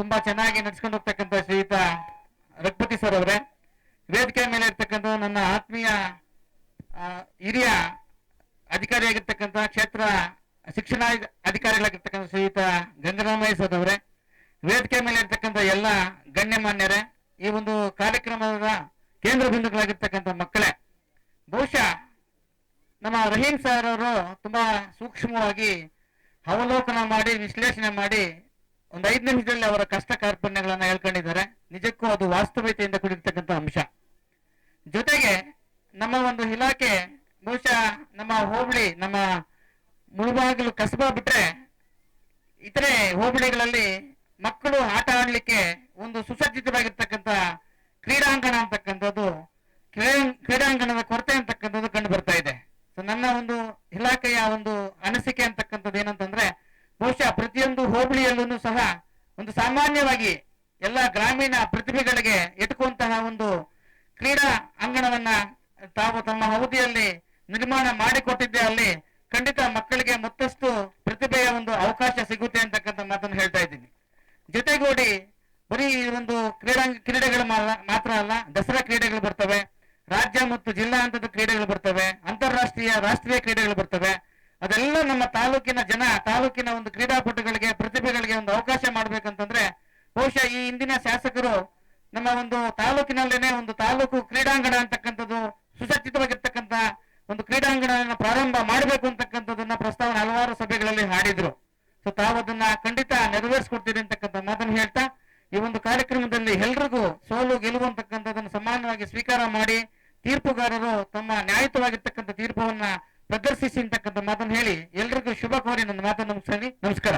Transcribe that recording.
ತುಂಬಾ ಚೆನ್ನಾಗಿ ನಡ್ಸ್ಕೊಂಡು ಹೋಗ್ತಕ್ಕಂಥ ಶ್ರೀಯುತ ರಘುಪತಿ ಸರ್ ಅವರೇ. ವೇದಿಕೆ ಮೇಲೆ ಇರ್ತಕ್ಕಂಥ ನನ್ನ ಆತ್ಮೀಯ ಹಿರಿಯ ಅಧಿಕಾರಿಯಾಗಿರ್ತಕ್ಕಂಥ ಕ್ಷೇತ್ರ ಶಿಕ್ಷಣ ಅಧಿಕಾರಿಗಳಾಗಿರ್ತಕ್ಕಂಥ ಶ್ರೀಯುತ ಗಂಗರಾಮಯ್ಯ ಸರ್ ಅವರೇ. ವೇದಿಕೆ ಮೇಲೆ ಇರ್ತಕ್ಕಂಥ ಎಲ್ಲ ಗಣ್ಯಮಾನ್ಯರೇ, ಈ ಒಂದು ಕಾರ್ಯಕ್ರಮದ ಕೇಂದ್ರ ಬಿಂದುಗಳಾಗಿರ್ತಕ್ಕಂಥ ಮಕ್ಕಳೇ, ಬಹುಶಃ ನಮ್ಮ ರಹೀಂ ಸರ್ ಅವರು ತುಂಬಾ ಸೂಕ್ಷ್ಮವಾಗಿ ಅವಲೋಕನ ಮಾಡಿ, ವಿಶ್ಲೇಷಣೆ ಮಾಡಿ ಒಂದು ಐದು ನಿಮಿಷದಲ್ಲಿ ಅವರ ಕಷ್ಟ ಕಾರ್ಪಣ್ಯಗಳನ್ನು ಹೇಳ್ಕೊಂಡಿದ್ದಾರೆ. ನಿಜಕ್ಕೂ ಅದು ವಾಸ್ತವತೆಯಿಂದ ಕೂಡಿರ್ತಕ್ಕಂಥ ಅಂಶ. ಜೊತೆಗೆ ನಮ್ಮ ಒಂದು ಇಲಾಖೆ, ಬಹುಶಃ ನಮ್ಮ ಹೋಬಳಿ, ನಮ್ಮ ಮುಳುಬಾಗಿಲು ಕಸಬಾ ಬಿಟ್ರೆ ಇತರೆ ಹೋಬಳಿಗಳಲ್ಲಿ ಮಕ್ಕಳು ಆಟ ಆಡಲಿಕ್ಕೆ ಒಂದು ಸುಸಜ್ಜಿತವಾಗಿರ್ತಕ್ಕಂಥ ಕ್ರೀಡಾಂಗಣ ಅಂತಕ್ಕಂಥದ್ದು ಕ್ರೀಡಾಂಗಣದ ಕೊರತೆ ಅಂತಕ್ಕಂಥದ್ದು ಕಂಡು ಬರ್ತಾ ಇದೆ. ಸೊ ನನ್ನ ಒಂದು ಸಾಮಾನ್ಯವಾಗಿ ಎಲ್ಲ ಗ್ರಾಮೀಣ ಪ್ರತಿಭೆಗಳಿಗೆ ಇಟ್ಟುಕುವಂತಹ ಒಂದು ಕ್ರೀಡಾ ಅಂಗಣವನ್ನ ತಾವು ತಮ್ಮ ಅವಧಿಯಲ್ಲಿ ನಿರ್ಮಾಣ ಮಾಡಿಕೊಟ್ಟಿದ್ದೆ ಅಲ್ಲಿ ಖಂಡಿತ ಮಕ್ಕಳಿಗೆ ಮತ್ತಷ್ಟು ಪ್ರತಿಭೆಯ ಒಂದು ಅವಕಾಶ ಸಿಗುತ್ತೆ ಅಂತಕ್ಕಂಥ ಮಾತನ್ನು ಹೇಳ್ತಾ ಇದ್ದೀನಿ. ಜೊತೆಗೂಡಿ ಬರೀ ಒಂದು ಕ್ರೀಡಾಂಗ ಕ್ರೀಡೆಗಳು ಮಾತ್ರ ಅಲ್ಲ, ದಸರಾ ಕ್ರೀಡೆಗಳು ಬರ್ತವೆ, ರಾಜ್ಯ ಮತ್ತು ಜಿಲ್ಲಾ ಹಂತದ ಕ್ರೀಡೆಗಳು ಬರ್ತವೆ, ಅಂತಾರಾಷ್ಟ್ರೀಯ, ರಾಷ್ಟ್ರೀಯ ಕ್ರೀಡೆಗಳು ಬರ್ತವೆ. ಅದೆಲ್ಲ ನಮ್ಮ ತಾಲೂಕಿನ ಜನ, ತಾಲೂಕಿನ ಒಂದು ಕ್ರೀಡಾಪಟುಗಳಿಗೆ ಪ್ರತಿಭೆಗಳಿಗೆ ಒಂದು ಅವಕಾಶ ಮಾಡ್ಬೇಕಂತಂದ್ರೆ, ಬಹುಶಃ ಈ ಹಿಂದಿನ ಶಾಸಕರು ನಮ್ಮ ಒಂದು ತಾಲೂಕಿನಲ್ಲೇನೆ ಒಂದು ತಾಲೂಕು ಕ್ರೀಡಾಂಗಣ ಅಂತಕ್ಕಂಥದ್ದು ಸುಸಜ್ಜಿತವಾಗಿರ್ತಕ್ಕಂಥ ಒಂದು ಕ್ರೀಡಾಂಗಣವನ್ನು ಪ್ರಾರಂಭ ಮಾಡಬೇಕು ಅಂತಕ್ಕಂಥದ್ದನ್ನ ಪ್ರಸ್ತಾವನೆ ಹಲವಾರು ಸಭೆಗಳಲ್ಲಿ ಹಾಡಿದ್ರು. ಸೊ ತಾವು ಅದನ್ನ ಖಂಡಿತ ನೆರವೇರಿಸ್ಕೊಡ್ತೀರಿ ಅಂತಕ್ಕಂಥ ಮಾತನ್ನು ಹೇಳ್ತಾ, ಈ ಒಂದು ಕಾರ್ಯಕ್ರಮದಲ್ಲಿ ಎಲ್ರಿಗೂ ಸೋಲು ಗೆಲುವು ಅಂತಕ್ಕಂಥದ್ದನ್ನು ಸಮಾನವಾಗಿ ಸ್ವೀಕಾರ ಮಾಡಿ, ತೀರ್ಪುಗಾರರು ತಮ್ಮ ನ್ಯಾಯಯುತವಾಗಿರ್ತಕ್ಕಂಥ ತೀರ್ಪವನ್ನ ಪ್ರದರ್ಶಿಸಿ ಅಂತಕ್ಕಂಥ ಮಾತನ್ನು ಹೇಳಿ ಎಲ್ರಿಗೂ ಶುಭ ಕೋರಿ ನನ್ನ ಮಾತನ್ನು ನಮಸ್ಕಾರ.